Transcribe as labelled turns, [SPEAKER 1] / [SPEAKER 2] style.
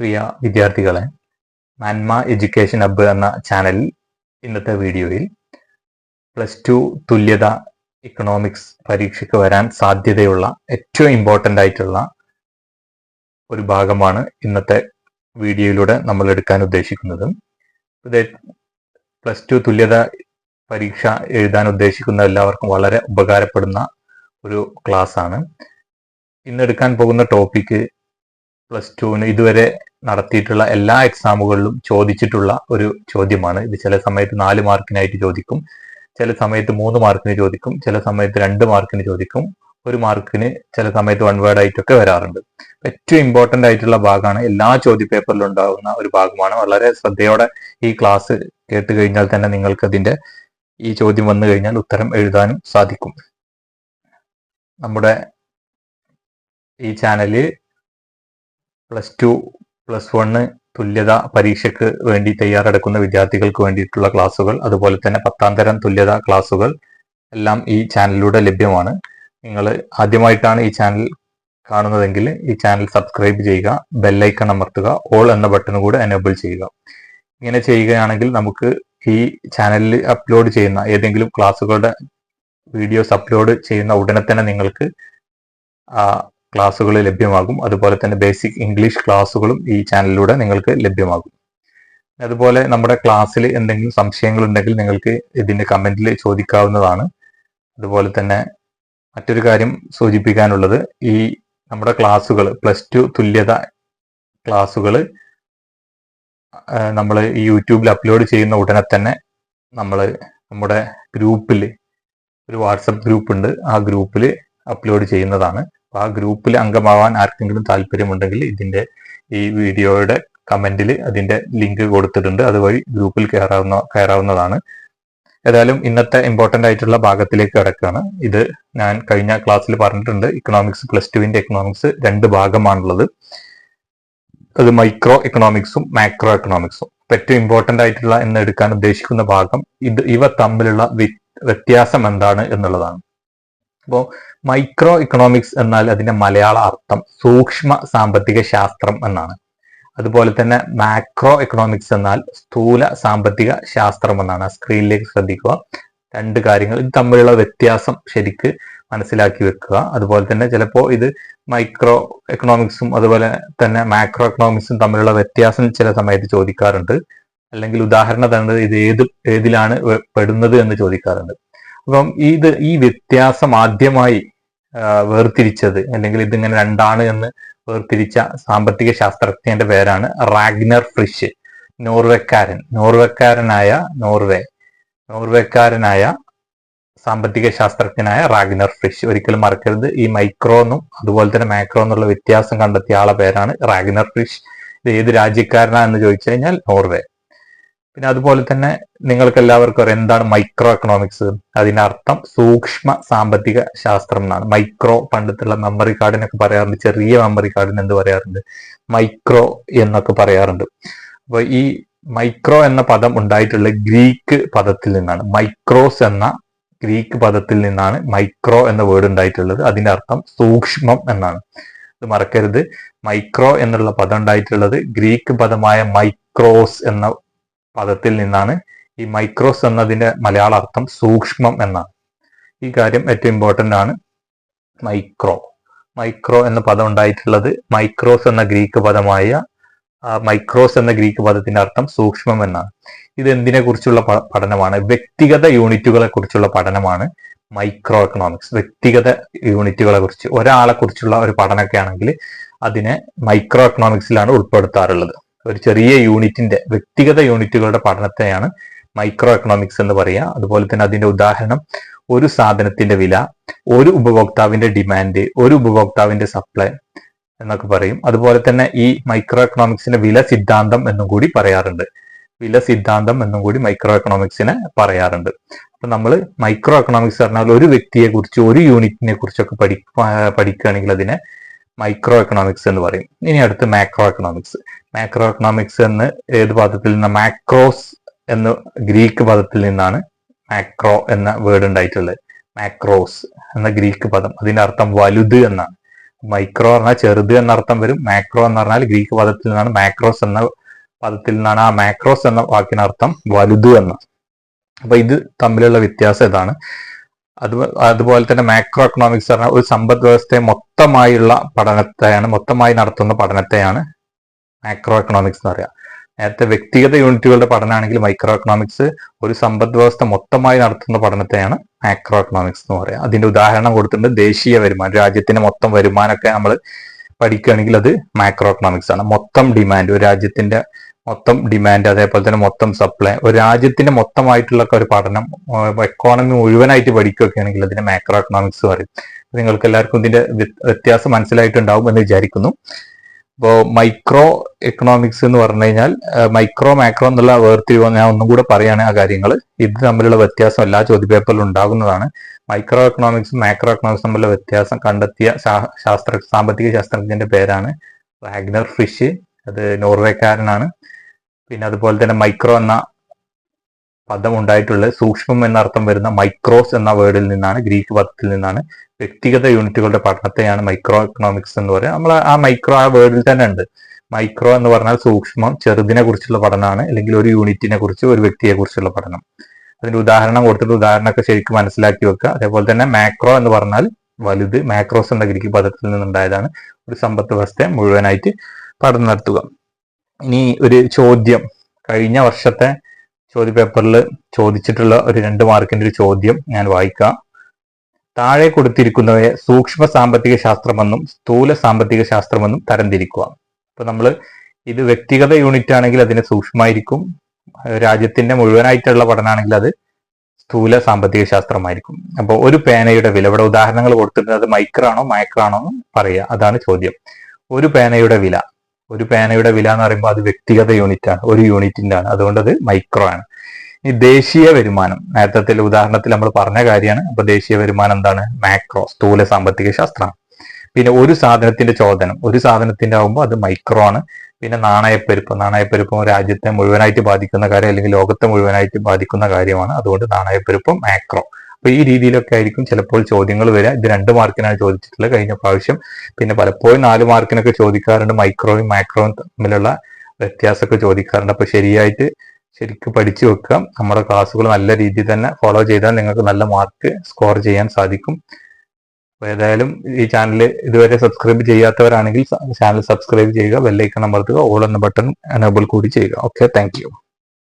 [SPEAKER 1] പ്രിയ വിദ്യാർത്ഥികളെ നന്മ education hub എന്ന ചാനലിൽ ഇന്നത്തെ വീഡിയോയിൽ പ്ലസ് ടു തുല്യത ഇക്കണോമിക്സ് പരീക്ഷയ്ക്ക് വരാൻ സാധ്യതയുള്ള ഏറ്റവും ഇമ്പോർട്ടന്റ് ആയിട്ടുള്ള ഒരു ഭാഗമാണ് ഇന്നത്തെ വീഡിയോയിലൂടെ നമ്മൾ എടുക്കാൻ ഉദ്ദേശിക്കുന്നത്. പ്ലസ് ടു തുല്യത പരീക്ഷ എഴുതാൻ ഉദ്ദേശിക്കുന്ന എല്ലാവർക്കും വളരെ ഉപകാരപ്പെടുന്ന ഒരു ക്ലാസ് ആണ്. ഇന്ന് എടുക്കാൻ പോകുന്ന ടോപ്പിക്ക് പ്ലസ് ടുവിന് ഇതുവരെ നടത്തിയിട്ടുള്ള എല്ലാ എക്സാമുകളിലും ചോദിച്ചിട്ടുള്ള ഒരു ചോദ്യമാണ്. ഇത് ചില സമയത്ത് നാല് മാർക്കിനായിട്ട് ചോദിക്കും ചില സമയത്ത് മൂന്ന് മാർക്കിന് ചോദിക്കും ചില സമയത്ത് രണ്ട് മാർക്കിന് ചോദിക്കും ഒരു മാർക്കിന് ചില സമയത്ത് വൺ വേർഡ് ആയിട്ടൊക്കെ വരാറുണ്ട്. ഏറ്റവും ഇമ്പോർട്ടന്റ് ആയിട്ടുള്ള ഭാഗമാണ് എല്ലാ ചോദ്യ പേപ്പറിലും ഉണ്ടാകുന്ന ഒരു ഭാഗമാണ്. വളരെ ശ്രദ്ധയോടെ ഈ ക്ലാസ് കേട്ട് കഴിഞ്ഞാൽ തന്നെ നിങ്ങൾക്ക് അതിന്റെ ഈ ചോദ്യം വന്നു കഴിഞ്ഞാൽ ഉത്തരം എഴുതാനും സാധിക്കും. നമ്മുടെ ഈ channel plus two plus one തുല്യത പരീക്ഷയ്ക്ക് വേണ്ടി തയ്യാറെടുക്കുന്ന വിദ്യാർത്ഥികൾക്ക് വേണ്ടിയിട്ടുള്ള ക്ലാസ്സുകൾ അതുപോലെ തന്നെ പത്താം തരം തുല്യത ക്ലാസ്സുകൾ എല്ലാം ഈ ചാനലിലൂടെ ലഭ്യമാണ്. നിങ്ങൾ ആദ്യമായിട്ടാണ് ഈ ചാനൽ കാണുന്നതെങ്കിൽ ഈ ചാനൽ സബ്സ്ക്രൈബ് ചെയ്യുക ബെല്ലൈക്കൺ അമർത്തുക ഓൾ എന്ന ബട്ടൺ കൂടെ എനേബിൾ ചെയ്യുക. ഇങ്ങനെ ചെയ്യുകയാണെങ്കിൽ നമുക്ക് ഈ ചാനലിൽ അപ്ലോഡ് ചെയ്യുന്ന ഏതെങ്കിലും ക്ലാസ്സുകളുടെ വീഡിയോസ് അപ്ലോഡ് ചെയ്യുന്ന ഉടനെ തന്നെ നിങ്ങൾക്ക് ക്ലാസ്സുകൾ ലഭ്യമാകും. അതുപോലെ തന്നെ ബേസിക് ഇംഗ്ലീഷ് ക്ലാസ്സുകളും ഈ ചാനലിലൂടെ നിങ്ങൾക്ക് ലഭ്യമാകും. അതുപോലെ നമ്മുടെ ക്ലാസ്സിൽ എന്തെങ്കിലും സംശയങ്ങൾ ഉണ്ടെങ്കിൽ നിങ്ങൾക്ക് ഇതിന്റെ കമന്റിൽ ചോദിക്കാവുന്നതാണ്. അതുപോലെ തന്നെ മറ്റൊരു കാര്യം സൂചിപ്പിക്കാനുള്ളത് ഈ നമ്മുടെ ക്ലാസ്സുകൾ പ്ലസ് ടു തുല്യത ക്ലാസ്സുകൾ നമ്മൾ ഈ യൂട്യൂബിൽ അപ്ലോഡ് ചെയ്യുന്ന ഉടനെ തന്നെ നമ്മൾ നമ്മുടെ ഗ്രൂപ്പിൽ ഒരു വാട്സപ്പ് ഗ്രൂപ്പ് ഉണ്ട്. ആ ഗ്രൂപ്പിൽ അപ്ലോഡ് ചെയ്യുന്നതാണ്. ആ ഗ്രൂപ്പിൽ അംഗമാവാൻ ആർക്കെങ്കിലും താല്പര്യമുണ്ടെങ്കിൽ ഇതിന്റെ ഈ വീഡിയോയുടെ കമന്റിൽ അതിന്റെ ലിങ്ക് കൊടുത്തിട്ടുണ്ട്. അതുവഴി ഗ്രൂപ്പിൽ കയറാവുന്ന കയറാവുന്നതാണ്. ഏതായാലും ഇന്നത്തെ ഇമ്പോർട്ടന്റ് ആയിട്ടുള്ള ഭാഗത്തിലേക്ക് കിടക്കുകയാണ്. ഇത് ഞാൻ കഴിഞ്ഞ ക്ലാസ്സിൽ പറഞ്ഞിട്ടുണ്ട് ഇക്കണോമിക്സ് പ്ലസ് ടുവിന്റെ എക്കണോമിക്സ് രണ്ട് ഭാഗമാണുള്ളത്. അത് മൈക്രോ എക്കണോമിക്സും മാക്രോ എക്കണോമിക്സും ഏറ്റവും ഇമ്പോർട്ടന്റ് ആയിട്ടുള്ള എന്ന് എടുക്കാൻ ഉദ്ദേശിക്കുന്ന ഭാഗം ഇത് ഇവ തമ്മിലുള്ള വ്യത്യാസം എന്താണ് എന്നുള്ളതാണ്. അപ്പോൾ മൈക്രോ ഇക്കണോമിക്സ് എന്നാൽ അതിന്റെ മലയാള അർത്ഥം സൂക്ഷ്മ സാമ്പത്തിക ശാസ്ത്രം എന്നാണ്. അതുപോലെ തന്നെ മാക്രോ ഇക്കണോമിക്സ് എന്നാൽ സ്ഥൂല സാമ്പത്തിക ശാസ്ത്രം എന്നാണ്. സ്ക്രീനിലേക്ക് ശ്രദ്ധിക്കുക. രണ്ട് കാര്യങ്ങൾ ഇത് തമ്മിലുള്ള വ്യത്യാസം ശരിക്ക് മനസ്സിലാക്കി വെക്കുക. അതുപോലെ തന്നെ ചിലപ്പോൾ ഇത് മൈക്രോ എക്കണോമിക്സും അതുപോലെ തന്നെ മാക്രോ എക്കണോമിക്സും തമ്മിലുള്ള വ്യത്യാസം ചില സമയത്ത് ചോദിക്കാറുണ്ട്. അല്ലെങ്കിൽ ഉദാഹരണം ഇത് ഏത് ഏതിലാണ് പെടുന്നത് എന്ന് ചോദിക്കാറുണ്ട്. അപ്പം ഇത് ഈ വ്യത്യാസം ആദ്യമായി വേർതിരിച്ചത്. അല്ലെങ്കിൽ ഇതിങ്ങനെ രണ്ടാണ് എന്ന് വേർതിരിച്ച സാമ്പത്തിക ശാസ്ത്രജ്ഞന്റെ പേരാണ് റാഗ്നർ ഫ്രിഷ് നോർവേക്കാരൻ. നോർവേക്കാരനായ നോർവേ നോർവേക്കാരനായ സാമ്പത്തിക ശാസ്ത്രജ്ഞനായ റാഗ്നർ ഫ്രിഷ്. ഒരിക്കലും മറക്കരുത്. ഈ മൈക്രോ എന്നും അതുപോലെ തന്നെ മാക്രോ എന്നുള്ള വ്യത്യാസം കണ്ടെത്തിയ ആളെ പേരാണ് റാഗ്നർ ഫ്രിഷ്. ഇത് ഏത് രാജ്യക്കാരനാ എന്ന് ചോദിച്ചു കഴിഞ്ഞാൽ നോർവേ. പിന്നെ അതുപോലെ തന്നെ നിങ്ങൾക്ക് എല്ലാവർക്കും അറിയാം എന്താണ് മൈക്രോ എക്കണോമിക്സ് അതിനർത്ഥം സൂക്ഷ്മ സാമ്പത്തിക ശാസ്ത്രം എന്നാണ്. മൈക്രോ പണ്ടത്തുള്ള മെമ്മറി കാർഡിനൊക്കെ പറയാറുണ്ട്. ചെറിയ മെമ്മറി കാർഡിന് എന്ത് പറയാറുണ്ട്? മൈക്രോ എന്നൊക്കെ പറയാറുണ്ട്. അപ്പൊ ഈ മൈക്രോ എന്ന പദം ഉണ്ടായിട്ടുള്ള ഗ്രീക്ക് പദത്തിൽ നിന്നാണ്. മൈക്രോസ് എന്ന ഗ്രീക്ക് പദത്തിൽ നിന്നാണ് മൈക്രോ എന്ന വേർഡ് ഉണ്ടായിട്ടുള്ളത്. അതിന്റെ അർത്ഥം സൂക്ഷ്മം എന്നാണ്. ഇത് മറക്കരുത്. മൈക്രോ എന്നുള്ള പദം ഉണ്ടായിട്ടുള്ളത് ഗ്രീക്ക് പദമായ മൈക്രോസ് എന്ന പദത്തിൽ നിന്നാണ് ഈ മൈക്രോസ് എന്നതിന്റെ മലയാള അർത്ഥം സൂക്ഷ്മം എന്നാണ്. ഈ കാര്യം ഏറ്റവും ഇമ്പോർട്ടന്റ് ആണ്. മൈക്രോ. മൈക്രോ എന്ന പദം ഉണ്ടായിട്ടുള്ളത് മൈക്രോസ് എന്ന ഗ്രീക്ക് പദമായ മൈക്രോസ് എന്ന ഗ്രീക്ക് പദത്തിന്റെ അർത്ഥം സൂക്ഷ്മം എന്നാണ്. ഇത് എന്തിനെ കുറിച്ചുള്ള പഠനമാണ്? വ്യക്തിഗത യൂണിറ്റുകളെ കുറിച്ചുള്ള പഠനമാണ് മൈക്രോ എക്കണോമിക്സ് വ്യക്തിഗത യൂണിറ്റുകളെ കുറിച്ച് ഒരാളെ കുറിച്ചുള്ള ഒരു പഠനമൊക്കെ ആണെങ്കിൽ അതിനെ മൈക്രോ എക്കണോമിക്സിലാണ് ഉൾപ്പെടുത്താറുള്ളത്. ഒരു ചെറിയ യൂണിറ്റിന്റെ വ്യക്തിഗത യൂണിറ്റുകളുടെ പഠനത്തെയാണ് മൈക്രോ എക്കണോമിക്സ് എന്ന് പറയുക. അതുപോലെ തന്നെ അതിന്റെ ഉദാഹരണം ഒരു സാധനത്തിന്റെ വില ഒരു ഉപഭോക്താവിന്റെ ഡിമാൻഡ് ഒരു ഉപഭോക്താവിന്റെ സപ്ലൈ എന്നൊക്കെ പറയും. അതുപോലെ തന്നെ ഈ മൈക്രോ എക്കണോമിക്സിന്റെ വില സിദ്ധാന്തം എന്നും കൂടി പറയാറുണ്ട്. വില സിദ്ധാന്തം എന്നും കൂടി മൈക്രോ എക്കണോമിക്സിനെ പറയാറുണ്ട്. അപ്പൊ നമ്മൾ മൈക്രോ എക്കണോമിക്സ് പറഞ്ഞാൽ ഒരു വ്യക്തിയെ കുറിച്ച് ഒരു യൂണിറ്റിനെ കുറിച്ചൊക്കെ പഠി പഠിക്കുകയാണെങ്കിൽ അതിനെ മൈക്രോ എക്കണോമിക്സ് എന്ന് പറയും. ഇനി അടുത്ത് മാക്രോ എക്കണോമിക്സ് മാക്രോ എക്കണോമിക്സ് എന്ന് ഏത് പദത്തിൽ നിന്ന് മാക്രോസ് എന്ന് ഗ്രീക്ക് പദത്തിൽ നിന്നാണ് മാക്രോ എന്ന വേർഡ് ഉണ്ടായിട്ടുള്ളത്. മാക്രോസ് എന്ന ഗ്രീക്ക് പദം. അതിന്റെ അർത്ഥം വലുത് എന്നാണ്. മൈക്രോ പറഞ്ഞാൽ ചെറുത് എന്നർത്ഥം വരും. മാക്രോ എന്ന് പറഞ്ഞാൽ ഗ്രീക്ക് പദത്തിൽ നിന്നാണ് മാക്രോസ് എന്ന പദത്തിൽ നിന്നാണ് ആ മാക്രോസ് എന്ന വാക്കിനർത്ഥം വലുത് എന്ന് അപ്പൊ ഇത് തമ്മിലുള്ള വ്യത്യാസം ഇതാണ്. അത് അതുപോലെ തന്നെ മാക്രോ എക്കണോമിക്സ് പറഞ്ഞാൽ ഒരു സമ്പദ് വ്യവസ്ഥയെ മൊത്തമായുള്ള പഠനത്തെയാണ് മൊത്തമായി നടത്തുന്ന പഠനത്തെയാണ് മാക്രോ എക്കണോമിക്സ് എന്ന് പറയാം. നേരത്തെ വ്യക്തിഗത യൂണിറ്റുകളുടെ പഠനമാണെങ്കിൽ മൈക്രോ എക്കണോമിക്സ് ഒരു സമ്പദ് വ്യവസ്ഥ മൊത്തമായി നടത്തുന്ന പഠനത്തെയാണ് മാക്രോ എക്കണോമിക്സ് എന്ന് പറയാം. അതിന്റെ ഉദാഹരണം കൊടുത്തിട്ടുണ്ട് ദേശീയ വരുമാനം രാജ്യത്തിന്റെ മൊത്തം വരുമാനമൊക്കെ നമ്മൾ പഠിക്കുകയാണെങ്കിൽ അത് മാക്രോ എക്കണോമിക്സ് ആണ്. മൊത്തം ഡിമാൻഡ് ഒരു രാജ്യത്തിന്റെ മൊത്തം ഡിമാൻഡ് അതേപോലെ തന്നെ മൊത്തം സപ്ലൈ ഒരു രാജ്യത്തിന്റെ മൊത്തമായിട്ടുള്ള ഒരു പഠനം എക്കോണമി മുഴുവനായിട്ട് പഠിക്കുകയൊക്കെ ആണെങ്കിൽ അതിനെ മാക്രോ എക്കണോമിക്സ് പറയും. നിങ്ങൾക്ക് എല്ലാവർക്കും ഇതിന്റെ വ്യത്യാസം മനസ്സിലായിട്ടുണ്ടാവും എന്ന് വിചാരിക്കുന്നു. ഇപ്പോൾ മൈക്രോ എക്കണോമിക്സ് എന്ന് പറഞ്ഞു കഴിഞ്ഞാൽ മൈക്രോ മാക്രോ എന്നുള്ള വേർതിരിവ് ഞാൻ ഒന്നും കൂടെ പറയാണ് ആ കാര്യങ്ങൾ ഇത് തമ്മിലുള്ള വ്യത്യാസം എല്ലാ ചോദ്യപേപ്പറിലും ഉണ്ടാകുന്നതാണ്. മൈക്രോ എക്കണോമിക്സും മാക്രോ എക്കണോമിക്സും തമ്മിലുള്ള വ്യത്യാസം കണ്ടെത്തിയ ശാസ്ത്ര സാമ്പത്തിക ശാസ്ത്രജ്ഞന്റെ പേരാണ് വാഗ്നർ ഫിഷ്. അത് നോർവേക്കാരനാണ്. പിന്നെ അതുപോലെ തന്നെ മൈക്രോ എന്ന പദം ഉണ്ടായിട്ടുള്ളത് സൂക്ഷ്മം എന്നർത്ഥം വരുന്ന മൈക്രോസ് എന്ന വേർഡിൽ നിന്നാണ് ഗ്രീക്ക് പദത്തിൽ നിന്നാണ് വ്യക്തിഗത യൂണിറ്റുകളുടെ പഠനത്തെയാണ് മൈക്രോ എക്കണോമിക്സ് എന്ന് പറയുന്നത് നമ്മൾ ആ മൈക്രോ ആ വേർഡിൽ തന്നെ ഉണ്ട്. മൈക്രോ എന്ന് പറഞ്ഞാൽ സൂക്ഷ്മം ചെറുതിനെ കുറിച്ചുള്ള പഠനമാണ് അല്ലെങ്കിൽ ഒരു യൂണിറ്റിനെ കുറിച്ച് ഒരു വ്യക്തിയെ കുറിച്ചുള്ള പഠനം. അതിന്റെ ഉദാഹരണം കൊടുത്തിട്ട് ഉദാഹരണമൊക്കെ ശരിക്കും മനസ്സിലാക്കി വെക്കുക. അതേപോലെ തന്നെ മാക്രോ എന്ന് പറഞ്ഞാൽ വലുത് മാക്രോസ് എന്ന ഗ്രീക്ക് പദത്തിൽ നിന്നുണ്ടായതാണ്. ഒരു സമ്പത്ത് വ്യവസ്ഥയെ മുഴുവനായിട്ട് പഠനം നടത്തുക. ഇനി ഒരു ചോദ്യം. കഴിഞ്ഞ വർഷത്തെ ചോദ്യപേപ്പറിൽ ചോദിച്ചിട്ടുള്ള ഒരു രണ്ട് മാർക്കിന്റെ ഒരു ചോദ്യം ഞാൻ വായിക്കാം. താഴെ കൊടുത്തിരിക്കുന്നവയെ സൂക്ഷ്മ സാമ്പത്തിക ശാസ്ത്രമെന്നും സ്ഥൂല സാമ്പത്തിക ശാസ്ത്രമെന്നും തരംതിരിക്കുക. അപ്പൊ നമ്മൾ ഇത് വ്യക്തിഗത യൂണിറ്റ് ആണെങ്കിൽ അതിന് സൂക്ഷ്മമായിരിക്കും. രാജ്യത്തിന്റെ മുഴുവനായിട്ടുള്ള പഠനമാണെങ്കിൽ അത് സ്ഥൂല സാമ്പത്തിക ശാസ്ത്രമായിരിക്കും. അപ്പോൾ ഒരു പേനയുടെ വില ഇവിടെ ഉദാഹരണങ്ങൾ കൊടുത്തിട്ടുണ്ട്. അത് മൈക്രാണോ മയക്രാണോ എന്ന് പറയുക അതാണ് ചോദ്യം. ഒരു പേനയുടെ വില. ഒരു പേനയുടെ വില എന്ന് പറയുമ്പോൾ അത് വ്യക്തിഗത യൂണിറ്റ് ആണ് ഒരു യൂണിറ്റിന്റെ ആണ്. അതുകൊണ്ട് അത് മൈക്രോ ആണ്. ഈ ദേശീയ വരുമാനം. നേരത്തെ ഉദാഹരണത്തിൽ നമ്മൾ പറഞ്ഞ കാര്യമാണ്. അപ്പൊ ദേശീയ വരുമാനം എന്താണ്? മാക്രോ സ്ഥൂല സാമ്പത്തിക ശാസ്ത്രമാണ് പിന്നെ ഒരു സാധനത്തിന്റെ ചോദനം. ഒരു സാധനത്തിന്റെ ആകുമ്പോൾ അത് മൈക്രോ ആണ്. പിന്നെ നാണയപ്പെരുപ്പം. നാണയപ്പെരുപ്പം രാജ്യത്തെ മുഴുവനായിട്ട് ബാധിക്കുന്ന കാര്യം അല്ലെങ്കിൽ ലോകത്തെ മുഴുവനായിട്ട് ബാധിക്കുന്ന കാര്യമാണ്. അതുകൊണ്ട് നാണയപ്പെരുപ്പം മാക്രോ അപ്പൊ ഈ രീതിയിലൊക്കെ ആയിരിക്കും ചിലപ്പോൾ ചോദ്യങ്ങൾ വരിക. ഇത് രണ്ട് മാർക്കിനാണ് ചോദിച്ചിട്ടുള്ളത് കഴിഞ്ഞ പ്രാവശ്യം. പിന്നെ പലപ്പോഴും നാല് മാർക്കിനൊക്കെ ചോദിക്കാറുണ്ട്. മൈക്രോയും മാക്രോയും തമ്മിലുള്ള വ്യത്യാസമൊക്കെ ചോദിക്കാറുണ്ട്. അപ്പൊ ശരിയായിട്ട് ശരിക്കും പഠിച്ചു വെക്കുക. നമ്മുടെ ക്ലാസ്സുകൾ നല്ല രീതിയിൽ തന്നെ ഫോളോ ചെയ്താൽ നിങ്ങൾക്ക് നല്ല മാർക്ക് സ്കോർ ചെയ്യാൻ സാധിക്കും. ഏതായാലും ഈ ചാനൽ ഇതുവരെ സബ്സ്ക്രൈബ് ചെയ്യാത്തവരാണെങ്കിൽ ചാനൽ സബ്സ്ക്രൈബ് ചെയ്യുക. ബെല്ലൈക്കൺ അമർത്തുക. ഓൾ എന്ന ബട്ടൺ എനേബിൾ കൂടി ചെയ്യുക. Okay thank